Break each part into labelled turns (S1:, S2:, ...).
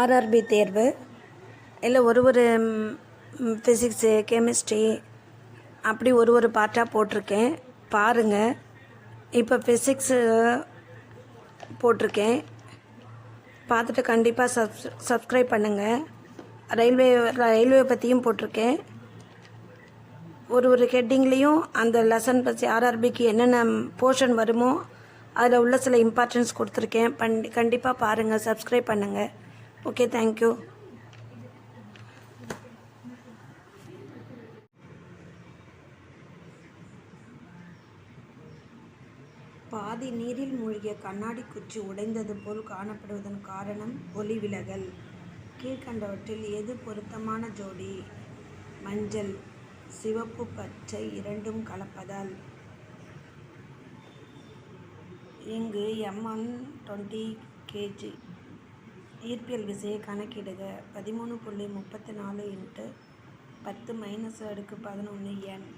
S1: RRB தேர்வு. இல்லை ஒரு ஒரு ஃபிசிக்ஸு கெமிஸ்ட்ரி அப்படி ஒரு ஒரு பார்ட்டாக போட்டிருக்கேன். பாருங்கள் இப்போ ஃபிசிக்ஸு போட்டிருக்கேன். பார்த்துட்டு கண்டிப்பாக சப்ஸ் சப்ஸ்கிரைப் பண்ணுங்கள் ரயில்வே ரயில்வே பற்றியும் போட்டிருக்கேன். ஒரு ஒரு ஹெட்டிங்லேயும் அந்த லெசன் பற்றி ஆர்ஆர்பிக்கு என்னென்ன போர்ஷன் வருமோ அதில் உள்ள சில இம்பார்ட்டன்ஸ் கொடுத்துருக்கேன். பண் கண்டிப்பாக பாருங்கள் சப்ஸ்கிரைப் பண்ணுங்கள் ஓகே தேங்க்யூ பாதி நீரில் மூழ்கிய கண்ணாடி குச்சி உடைந்தது போல் காணப்படுவதன் காரணம் ஒளி விலகல். கீழ்கண்டவற்றில் எது பொருத்தமான ஜோடி? மஞ்சள். சிவப்பு பச்சை இரண்டும் கலப்பதால். இங்கு எம்என் டுவெண்ட்டி கேஜி ஈர்ப்பியல் விசையை கணக்கிடுக. பதிமூணு புள்ளி முப்பத்தி நாலு இன்ட்டு பத்து மைனஸ் அடுக்கு பதினொன்று என்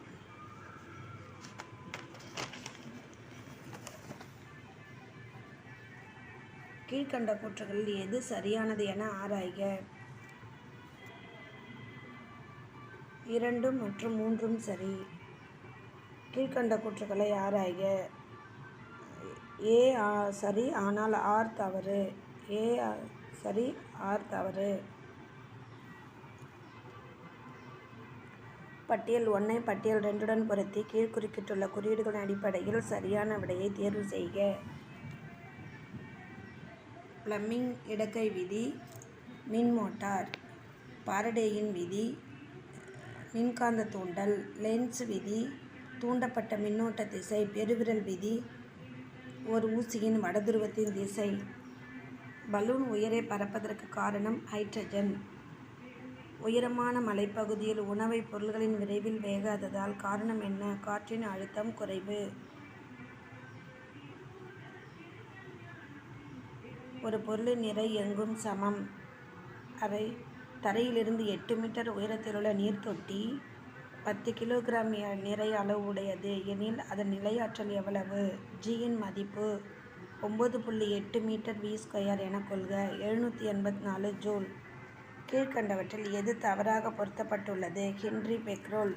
S1: கீழ்கண்ட கூற்றுகளில் எது சரியானது என ஆராய்க. இரண்டும் மற்றும் மூன்றும் சரி. கீழ்கண்ட கூற்றுகளை ஆராய்க. ஏ ஆ- சரி ஆனால் ஆர் தவறு. ஏ ஆ- சரி ஆர் தவறு. பட்டியல் ஒன்றை பட்டியல் ரெண்டுடன் பொருத்தி கீழ் குறிப்பிட்டுள்ள குறியீடுகளின் அடிப்படையில் சரியான விடையை தேர்வு செய்க. பிளம்மிங் இடக்கை விதி மின் மோட்டார் பாரடேயின் விதி மின்காந்த தூண்டல் லென்ஸ் விதி தூண்டப்பட்ட மின்னோட்ட திசை பெருவிரல் விதி ஒரு ஊசியின் வடதுருவத்தின் திசை பலூன் உயரை பறப்பதற்கு காரணம் ஹைட்ரஜன் உயரமான மலைப்பகுதியில் உணவை பொருள்களின் விரைவில் வேகாததால் காரணம் என்ன? காற்றின் அழுத்தம் குறைவு. ஒரு பொருளின் நிறை எங்கும் சமம். அவை தரையிலிருந்து எட்டு மீட்டர் உயரத்திலுள்ள நீர் தொட்டி பத்து கிலோகிராம் நிறை அளவு உடையது எனில் அதன் நிலையாற்றல் எவ்வளவு? ஜியின் மதிப்பு ஒம்பது புள்ளி எட்டு மீட்டர் வி ஸ்கொயர் என கொள்க. எழுநூற்றி எண்பத்தி நாலு ஜூல். கீழ்கண்டவற்றில் எது தவறாக பொருத்தப்பட்டுள்ளது? Henry Becquerel.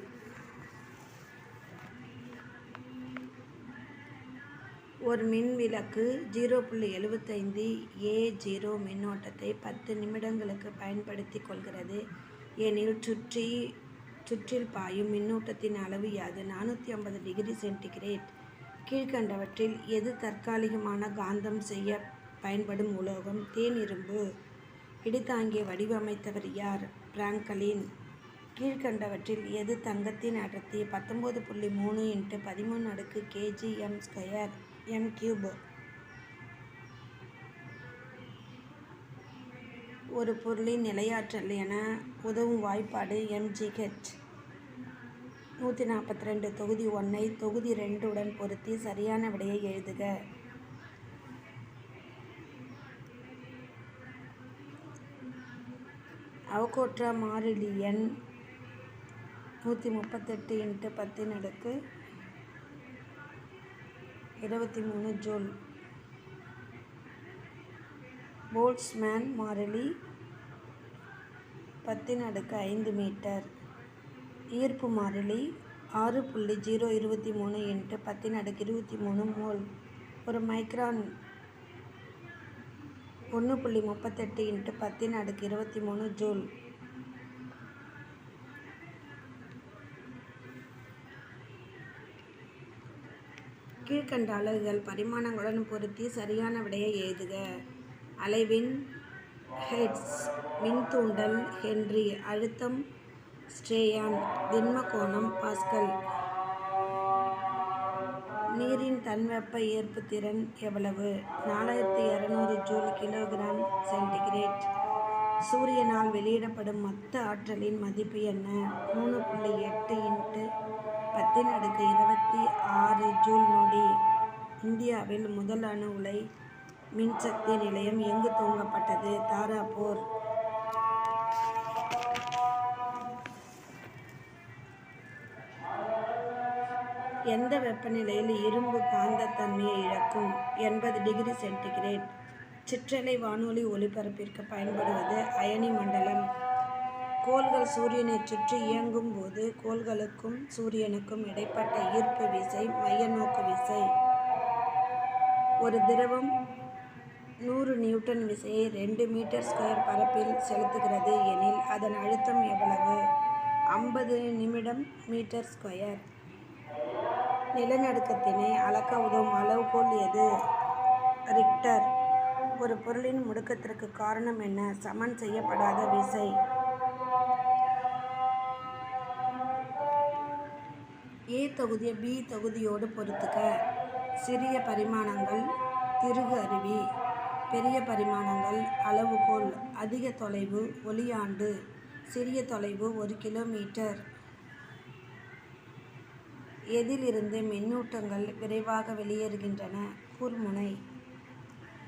S1: ஒரு மின் விளக்கு ஜீரோ புள்ளி எழுபத்தைந்து ஏ ஜீரோ மின்னோட்டத்தை பத்து நிமிடங்களுக்கு பயன்படுத்தி கொள்கிறது. எனில் சுற்றி சுற்றில் பாயும் மின்னூட்டத்தின் அளவு யாது நானூற்றி ஐம்பது டிகிரி சென்டிகிரேட். கீழ்கண்டவற்றில் எது தற்காலிகமான காந்தம் செய்ய பயன்படும் உலோகம்? தேன் இரும்பு. இடித்தாங்கிய வடிவமைத்தவர் யார்? பிராங்கலின். கீழ்கண்டவற்றில் எது தங்கத்தின் அடர்த்தி பத்தொம்போது புள்ளி மூணு இன்ட்டு பதிமூணு அடுக்கு கேஜிஎம் ஸ்கொயர்? எம் கியூப் ஒரு பொருளின் நிலையாற்றல் என உதவும் வாய்ப்பாடு எம்ஜிஹெச் நூற்றி நாற்பத்தி ரெண்டு தொகுதி ஒன்றை தொகுதி ரெண்டுடன் பொருத்தி சரியான விடையை எழுதுக. அவகோட்ரா மாறிலி எண் நூற்றி முப்பத்தெட்டு இன்ட்டு பத்தின் அடுக்கு. இருபத்தி மூணு ஜூன். போல்ட்ஸ்மேன் மாறிலி பத்தின் அடுக்கு ஐந்து மீட்டர். ஈர்ப்பு மாறிலி ஆறு புள்ளி ஜீரோ இருபத்தி மூணு இன்ட்டு பத்தின் அடுக்கு இருபத்தி மூணு மோல். ஒரு மைக்ரான் ஒன்று புள்ளி முப்பத்தெட்டு இன்ட்டு பத்தின் அடுக்கு இருபத்தி மூணு ஜூல். கீழ்கண்ட அலகுகள் பரிமாணங்களுடன் பொருத்தி சரியான விடையை எழுதுக. அலைவின் ஹெட்ஸ் மின்தூண்டல் ஹென்றி அழுத்தம் ஸ்ட்ரேயான் திண்ம கோணம் பாஸ்கல். நீரின் தன்வெப்ப ஏற்புத்திறன் எவ்வளவு? நாலாயிரத்தி இரநூறு ஜூல் கிலோகிராம் சென்டிகிரேட். சூரியனால் வெளியிடப்படும் மொத்த ஆற்றலின் மதிப்பு என்ன? மூணு புள்ளி எட்டு இன்ட்டு பத்தின் அடுக்கு இருபத்தி ஆறு ஜூன் நொடி. இந்தியாவில் முதல் அணு உலை மின்சக்தி நிலையம் எங்கு துவங்கப்பட்டது? தாராபூர் எந்த வெப்பநிலையில் இரும்பு காந்தத்தன்மையை இழக்கும்? எண்பது டிகிரி சென்டிகிரேட். சிற்றலை வானொலி ஒலிபரப்பிற்கு பயன்படுவது அயனி மண்டலம். கோள்கள் சூரியனைச் சுற்றி இயங்கும் போது கோள்களுக்கும் சூரியனுக்கும் இடைப்பட்ட ஈர்ப்பு விசை மையநோக்கு விசை. ஒரு திரவம் நூறு நியூட்டன் விசையை ரெண்டு மீட்டர் ஸ்கொயர் பரப்பில் செலுத்துகிறது எனில் அதன் அழுத்தம் எவ்வளவு? ஐம்பது நிமிடம் மீட்டர் ஸ்கொயர். நிலநடுக்கத்தினை அளக்க உதவும் அளவுகோல் எது? ரிக்டர். ஒரு பொருளின் முடுக்கத்திற்கு காரணம் என்ன? சமன் செய்யப்படாத விசை. ஏ தொகுதியை பி தொகுதியோடு பொறுத்துக்க சிறிய பரிமாணங்கள் திருகு அருவி. பெரிய பரிமாணங்கள் அளவுகோல். அதிக தொலைவு ஒளியாண்டு. சிறிய தொலைவு ஒரு கிலோமீட்டர். எதிலிருந்து மின்னூட்டங்கள் விரைவாக வெளியேறுகின்றன. கூர்முனை.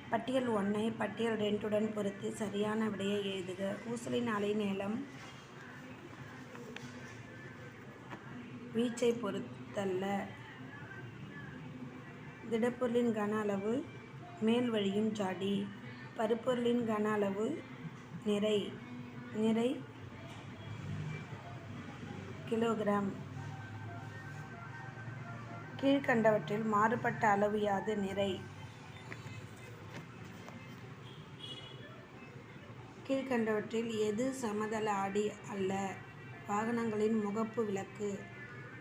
S1: பட்டியல் ஒன்றை பட்டியல் ரெண்டுடன் பொருத்தி சரியான விடையை எழுதுக. ஊசலின் அலைநீளம் வீச்சை பொறுத்தல்ல. திடப்பொருளின் கன அளவு மேல் வழியும் ஜாடி. பருப்பொருளின் கன அளவு நிறை. நிறை கிலோகிராம். கீழ்கண்டவற்றில் மாறுபட்ட அளவு யாது நிறை. கீழ்கண்டவற்றில் எது சமதள ஆடி அல்ல? வாகனங்களின் முகப்பு விளக்கு.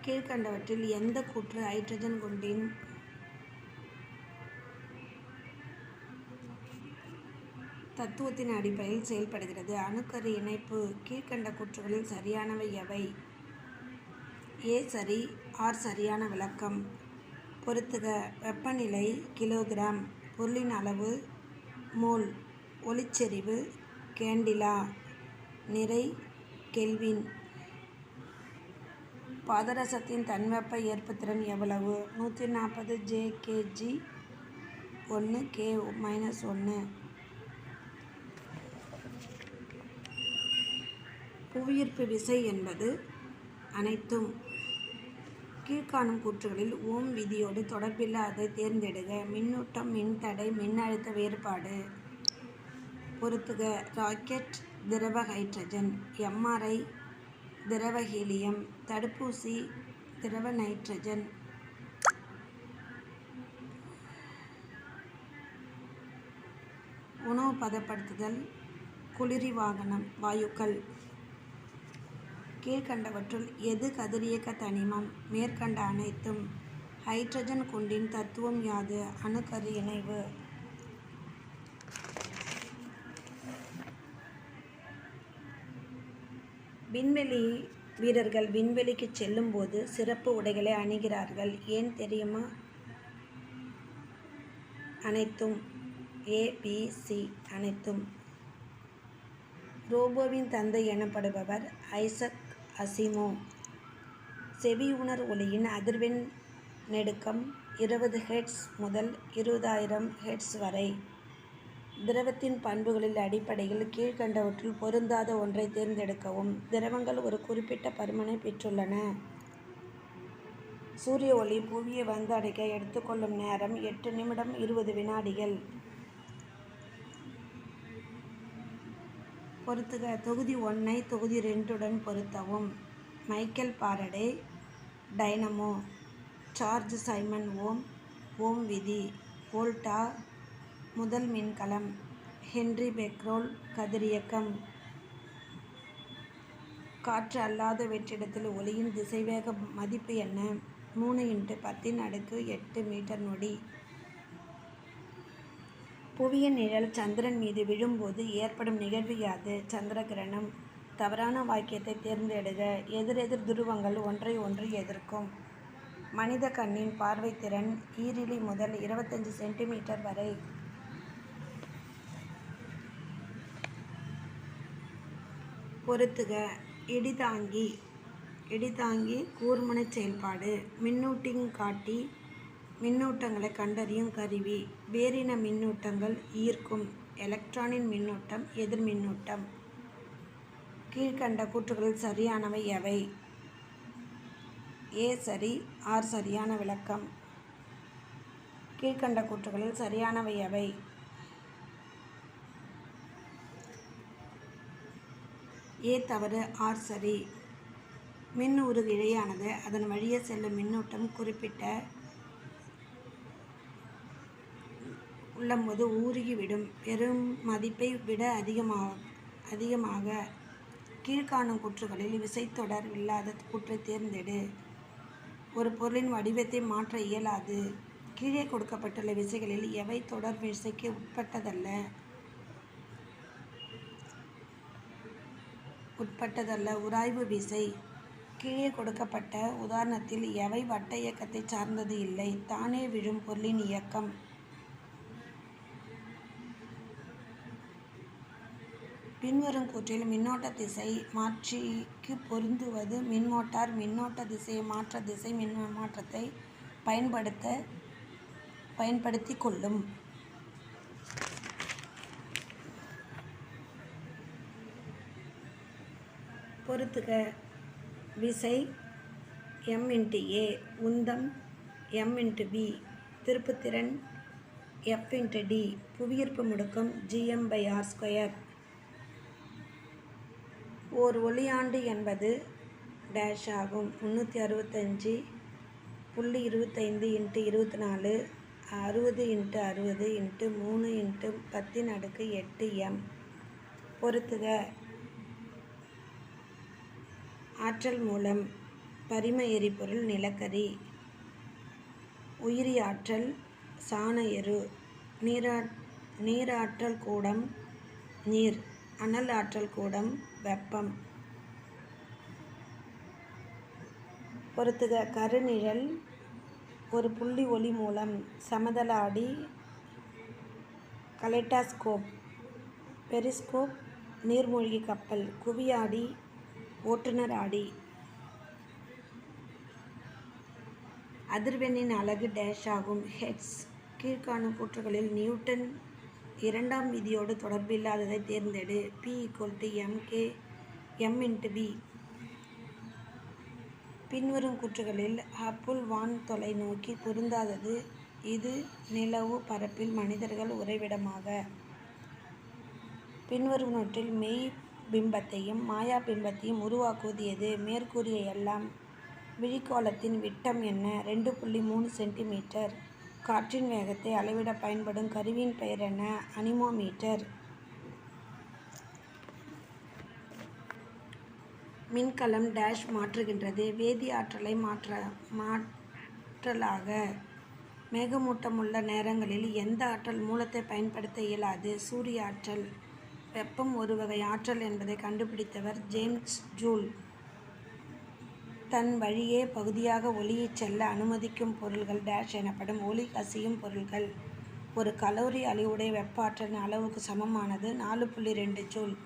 S1: கீழ்கண்டவற்றில் எந்த கூற்று ஹைட்ரஜன் குண்டின் தத்துவத்தின் அடிப்படையில் செயல்படுகிறது? அணுக்கரு இணைப்பு கீழ்கண்ட கூற்றுகளில் சரியானவை எவை? ஏ சரி ஆர் சரியான விளக்கம். பொறுத்துக வெப்பநிலை கிலோகிராம். பொருளின் அளவு மோல். ஒளிச்செறிவு கேண்டிலா. நிறை கெல்வின். பாதரசத்தின் தன்வெப்ப ஏற்புத்திறன் எவ்வளவு? நூற்றி நாற்பது ஜே கேஜி ஒன்று கே மைனஸ் ஒன்று புவியீர்ப்பு விசை என்பது அனைத்தும் கீழ்காணும் கூற்றுகளில் ஓம் விதியோடு தொடர்பில்லாததை தேர்ந்தெடுக. மின்னூட்டம் மின்தடை மின்னழுத்த வேறுபாடு. பொறுத்துக ராக்கெட் திரவ ஹைட்ரஜன். எம்ஆர்ஐ திரவ ஹீலியம் தடுப்பூசி திரவ நைட்ரஜன். உணவு பதப்படுத்துதல் குளிரி வாகனம் வாயுக்கள். கீழ்கண்டவற்றுள் எது கதிரியக்க தனிமம் மேற்கண்ட அனைத்தும். ஹைட்ரஜன் குண்டின் தத்துவம் யாது? அணுக்கரு இணைவு. விண்வெளி வீரர்கள் விண்வெளிக்கு செல்லும்போது சிறப்பு உடைகளை அணிகிறார்கள். ஏன் தெரியுமா? அனைத்தும் ஏபிசி அனைத்தும். ரோபோவின் தந்தை எனப்படுபவர் ஐசக் அசிமோ. செவி உணர் ஒளியின் அதிர்வெண் நெடுக்கம் இருபது ஹெட்ஸ் முதல் இருபதாயிரம் ஹெட்ஸ் வரை. திரவத்தின் பண்புகளில் அடிப்படையில் கீழ்கண்டவற்றில் பொருந்தாத ஒன்றை தேர்ந்தெடுக்கவும். திரவங்கள் ஒரு குறிப்பிட்ட பருமனை பெற்றுள்ளன. சூரிய ஒளி புவியை வந்தடைக்க எடுத்துக்கொள்ளும் நேரம் எட்டு நிமிடம் இருபது வினாடிகள். பொருத்துக தொகுதி ஒன்றை தொகுதி ரெண்டுடன் பொருத்தவும். Michael Faraday dynamo. George Simon Ohm. Ohm விதி. வோல்டா முதல் மின்கலம் ஹென்றி பெக்ரோல் கதிரியக்கம் காற்று அல்லாத வெற்றிடத்தில் ஒளியின் திசைவேக மதிப்பு என்ன? மூணு இன்ட்டு பத்தின் அடுக்கு எட்டு மீட்டர் நொடி. புவியின் நிழல் சந்திரன் மீது விழும்போது ஏற்படும் நிகழ்வு யாது? சந்திர கிரணம் தவறான வாக்கியத்தை தேர்ந்தெடுக. எதிரெதிர் துருவங்கள் ஒன்றை ஒன்று எதிர்க்கும். மனித கண்ணின் பார்வைத்திறன் ஈரிலி முதல் இருபத்தஞ்சி சென்டிமீட்டர் வரை. பொறுத்துக. இடிதாங்கி இடிதாங்கி கூர்முனைச் செயல்பாடு. மின்னூட்டிங் காட்டி மின்னூட்டங்களை கண்டறியும் கருவி. வேறின மின்னூட்டங்கள் ஈர்க்கும் எலக்ட்ரானின் மின்னூட்டம் எதிர் மின்னூட்டம். கீழ்கண்ட கூற்றுகளில் சரியானவை எவை? ஏ சரி ஆர் சரியான விளக்கம். கீழ்கண்ட கூற்றுகளில் சரியானவை எவை? ஏ தவறு ஆர் சரி. மின் உருகு இழையானது அதன் வழியே செல்லும் மின்னூட்டம் குறிப்பிட்ட உள்ளம்போது ஊருகிவிடும். பெரும் மதிப்பை விட அதிகமாக அதிகமாக கீழ்காணும் கூற்றுகளில் விசைத்தொடர் இல்லாத கூற்றை தேர்ந்தெடு. ஒரு பொருளின் வடிவத்தை மாற்ற இயலாது. கீழே கொடுக்கப்பட்டுள்ள விசைகளில் எவை தொடர் விசைக்கு உட்பட்டதல்ல? உட்பட்டதல்ல உராய்வு விசை. கீழே கொடுக்கப்பட்ட உதாரணத்தில் எவை வட்ட இயக்கத்தை சார்ந்தது இல்லை. தானே விழும் பொருளின் இயக்கம். பின்வரும் கூற்றில் மின்னோட்ட திசை மாற்றிக்கு பொருந்துவது மின்மோட்டார் மின்னோட்ட திசையை மாற்ற திசை மின் மாற்றத்தை பயன்படுத்த பயன்படுத்தி கொள்ளும். பொறுத்துக விசை எம் இன்ட்டு ஏ உந்தம் எம் இன்ட்டு பி திருப்புத்திறன் எஃப் இன்ட்டு டி புவியீர்ப்பு முடுக்கம் ஜிஎம் பை ஆர் ஸ்கொயர் ஓர் ஒளியாண்டு என்பது டேஷ் ஆகும். முந்நூற்றி அறுபத்தஞ்சி புள்ளி இருபத்தைந்து இன்ட்டு இருபத்தி நாலு அறுபது இன்ட்டு அறுபது இன்ட்டு மூணு இன்ட்டு பத்தின் அடுக்கு எட்டு எம் பொறுத்துக ஆற்றல் மூலம் பரிம எரிபொருள் நிலக்கரி. உயிரி ஆற்றல் சாண எரு நீரா நீராற்றல் கூடம் நீர் அனல் ஆற்றல் கூடம் வெப்பம். பொறுத்துக கருநிழல் ஒரு புள்ளி ஒளி மூலம் சமதள ஆடி பெரிஸ்கோப் நீர்மூழ்கி கப்பல் குவியாடி ஓட்டுநர் ஆடி. அதிர்வெண்ணின் அலகு டேஷ் ஆகும். ஹெட்ஸ் கீழ்காணும் கூற்றுகளில் நியூட்டன் இரண்டாம் விதியோடு தொடர்பில்லாததை தேர்ந்தெடு. P equal to MK M into P பின்வரும் கூற்றுகளில் அப்புல் வான் தொலை நோக்கி பொருந்தாதது. இது நிலவு பரப்பில் மனிதர்கள் உறைவிடமாக. பின்வரும் நோட்டில் மெய் பிம்பத்தையும் மாயா பிம்பத்தையும் உருவாக்குவது எது மேற்கூறிய எல்லாம் விழிக்கோளத்தின் விட்டம் என்ன? ரெண்டு புள்ளி மூணு சென்டிமீட்டர். காற்றின் வேகத்தை அளவிட பயன்படும் கருவியின் பெயர் என்ன? அனிமோமீட்டர். மின்கலம் டேஷ் மாற்றுகின்றது. வேதி ஆற்றலை மாற்ற மாற்றலாக மேகமூட்டமுள்ள நேரங்களில் எந்த ஆற்றல் மூலத்தை பயன்படுத்த இயலாது? சூரிய ஆற்றல். வெப்பம் ஒரு வகை ஆற்றல் என்பதை கண்டுபிடித்தவர் ஜேம்ஸ் ஜூல். தன் வழியே பகுதியாக ஒளியைச் செல்ல அனுமதிக்கும் பொருள்கள் டேஷ் எனப்படும் ஒளி கசியும் பொருள்கள். ஒரு கலோரி அழிவுடைய வெப்ப ஆற்றலின் அளவுக்கு சமமானது நாலு புள்ளி ரெண்டு ஜூல்.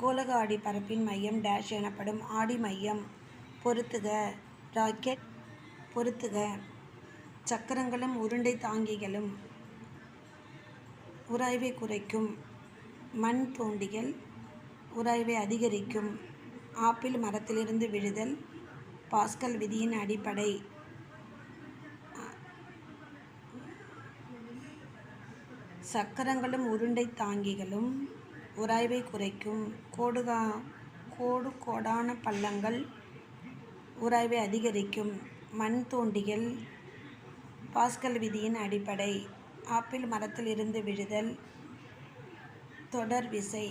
S1: கோலக ஆடி பரப்பின் மையம் டேஷ் எனப்படும் ஆடி மையம். பொருத்துக. ராக்கெட். பொருத்துக. சக்கரங்களும் உருண்டை தாங்கிகளும். உராய்வை குறைக்கும். மண் தோண்டிகள் உராய்வை அதிகரிக்கும். ஆப்பிள் மரத்திலிருந்து விழுதல். பாஸ்கல் விதியின் அடிப்படை. சக்கரங்களும் உருண்டை தாங்கிகளும் உராய்வை குறைக்கும். கோடுகா கோடு கோடான பள்ளங்கள் உராய்வை அதிகரிக்கும். மண் தோண்டிகள் பாஸ்கல் விதியின் அடிப்படை. ஆப்பிள் மரத்தில் இருந்து விழுதல். தொடர் விசை.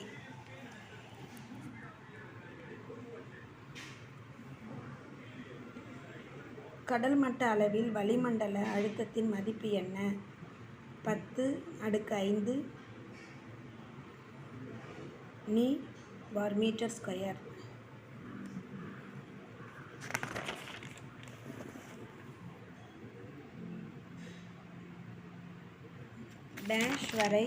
S1: கடல் மட்ட அளவில் வளிமண்டல அழுத்தத்தின் மதிப்பு என்ன? பத்து அடுக்கு ஐந்து N per metre square. Dash வரை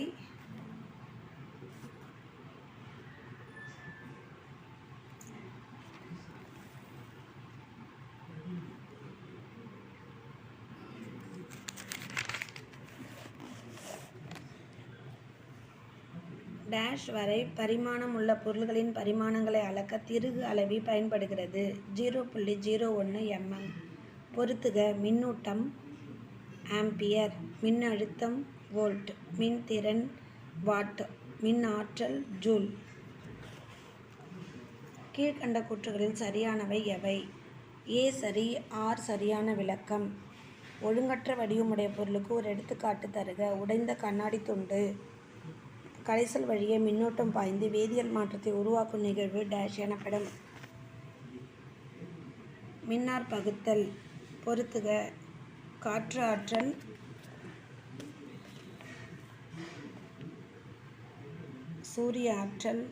S1: டேஷ் வரை பரிமாணம் உள்ள பொருள்களின் பரிமாணங்களை அளக்க திருகு அளவி பயன்படுகிறது. ஜீரோ புள்ளி ஜீரோ ஒன்று எம்எம் பொருத்துக மின்னூட்டம் ஆம்பியர் மின்னழுத்தம் வோல்ட் மின்திறன் வாட் மின் ஆற்றல் ஜூல். கீழ்கண்ட கூற்றுகளில் சரியானவை எவை? ஏ சரி ஆர் சரியான விளக்கம். ஒழுங்கற்ற வடிவமுடைய பொருளுக்கு ஒரு எடுத்துக்காட்டு தருக. உடைந்த கண்ணாடி துண்டு. கரைசல் வழியே மின்னோட்டம் பாய்ந்து வேதியியல் மாற்றத்தை உருவாக்கும் நிகழ்வு டேஷ் எனப்படும். மின்னார் பகுத்தல் பொறுத்துக காற்று ஆற்றல். சூரிய ஆற்றல்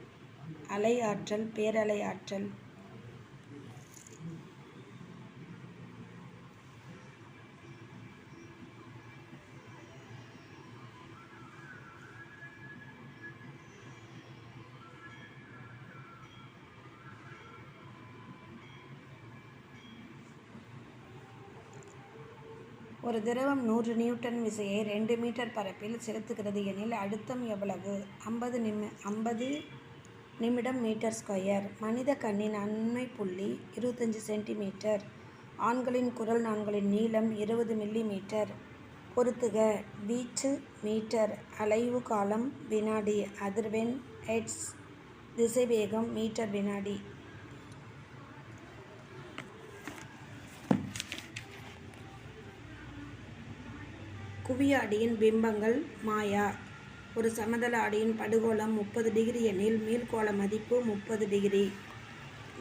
S1: அலை ஆற்றல் பேரலை ஆற்றல். ஒரு திரவம் நூறு நியூட்டன் விசையை ரெண்டு மீட்டர் பரப்பில் செலுத்துகிறது எனில் அழுத்தம் எவ்வளவு? ஐம்பது நிமி ஐம்பது நிமிடம் மீட்டர் ஸ்கொயர். மனித கண்ணின் அண்மை புள்ளி இருபத்தஞ்சி சென்டிமீட்டர். ஆண்களின் குரல் நாண்களின் நீளம் இருபது மில்லி மீட்டர் பொறுத்துக வீச்சு மீட்டர். அலைவு காலம் வினாடி. அதிர்வெண் ஹெட்ஸ் திசைவேகம் மீட்டர் வினாடி. குவியாடியின் பிம்பங்கள் மாயா. ஒரு சமதள ஆடியின் படுகோளம் முப்பது டிகிரி எனில் மீள்கோள மதிப்பு முப்பது டிகிரி.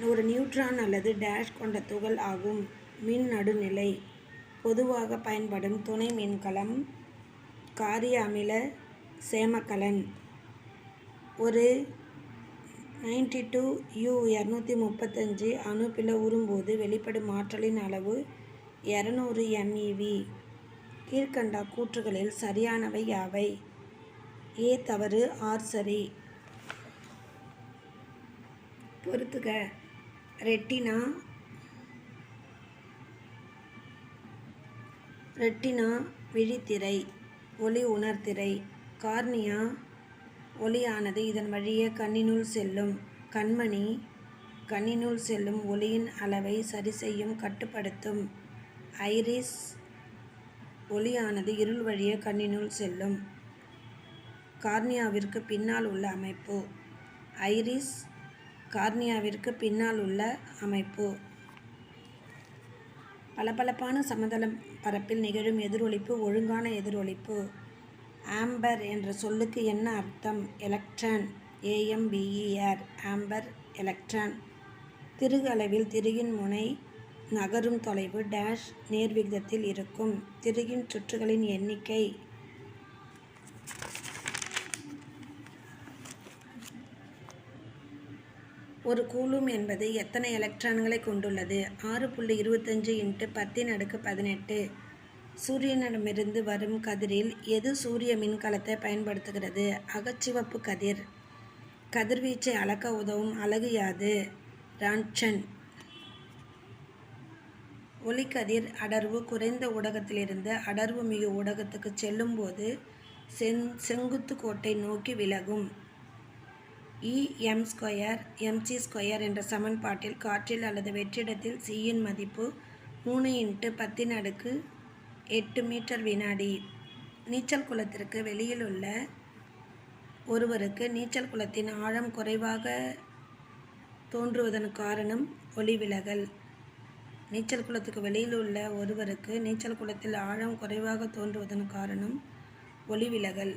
S1: ஒரு நியூட்ரான் அல்லது டேஷ் கொண்ட துகள் ஆகும். மின் நடுநிலை. பொதுவாக பயன்படும் துணை மின்கலம் காரிய அமில சேமக்கலன் ஒரு நைன்டி டூ யூ இரநூத்தி முப்பத்தஞ்சு அணுப்பில உறும்போது வெளிப்படும் ஆற்றலின் அளவு இரநூறு எம்இவி. கீழ்கண்ட கூற்றுகளில் சரியானவை யாவை? ஏ தவறு. ஆர் சரி. பொறுத்துக. ரெட்டினா? ரெட்டினா விழித்திரை ஒளி உணர்திரை கார்னியா? ஒளியானது இதன் வழியே கண்ணினுள் செல்லும். கண்மணி? கண்ணினுள் செல்லும் ஒளியின் அளவை சரி செய்யும் கட்டுப்படுத்தும். ஐரிஸ்? ஒளியானது இருள் வழியே கண்ணினுள் செல்லும். கார்னியாவிற்கு பின்னால் உள்ள அமைப்பு. ஐரிஸ் கார்னியாவிற்கு பின்னால் உள்ள அமைப்பு. பளபளப்பான சமதள பரப்பில் நிகழும் எதிரொலிப்பு ஒழுங்கான எதிரொலிப்பு. ஆம்பர் என்ற சொல்லுக்கு என்ன அர்த்தம்? Electron. A M B E R amber electron. திருகு அளவில் திருகின் முனை நகரும் தொலைவு டேஷ் நேர்விகிதத்தில் இருக்கும். திருகின் சுற்றுகளின் எண்ணிக்கை ஒரு கூலும் என்பது எத்தனை எலக்ட்ரான்களை கொண்டுள்ளது? ஆறு புள்ளி இருபத்தஞ்சு இன்ட்டு பத்தின் அடுக்கு பதினெட்டு. சூரியனிடமிருந்து வரும் கதிரில் எது சூரிய மின்கலத்தை பயன்படுத்துகிறது? அகச்சிவப்பு கதிர். கதிர்வீச்சை அளக்க உதவும் அழகு யாது? ரான்சன் ஒளிக்கதிர் அடர்வு குறைந்த ஊடகத்திலிருந்து அடர்வு மிகு ஊடகத்துக்கு செல்லும்போது செங் செங்குத்து கோட்டை நோக்கி விலகும். E M square MC square என்ற சமன்பாட்டில் காற்றில் அல்லது வெற்றிடத்தில் சியின் மதிப்பு மூணு இன்ட்டு பத்தின் அடுக்கு எட்டு மீட்டர் வினாடி. நீச்சல் குளத்திற்கு வெளியில் உள்ள ஒருவருக்கு நீச்சல் குளத்தின் ஆழம் குறைவாக தோன்றுவதன் காரணம் ஒளி விலகல். நீச்சல் குளத்துக்கு வெளியில் உள்ள ஒருவருக்கு நீச்சல் குளத்தில் ஆழம் குறைவாக தோன்றுவதன் காரணம் ஒளி விலகல்.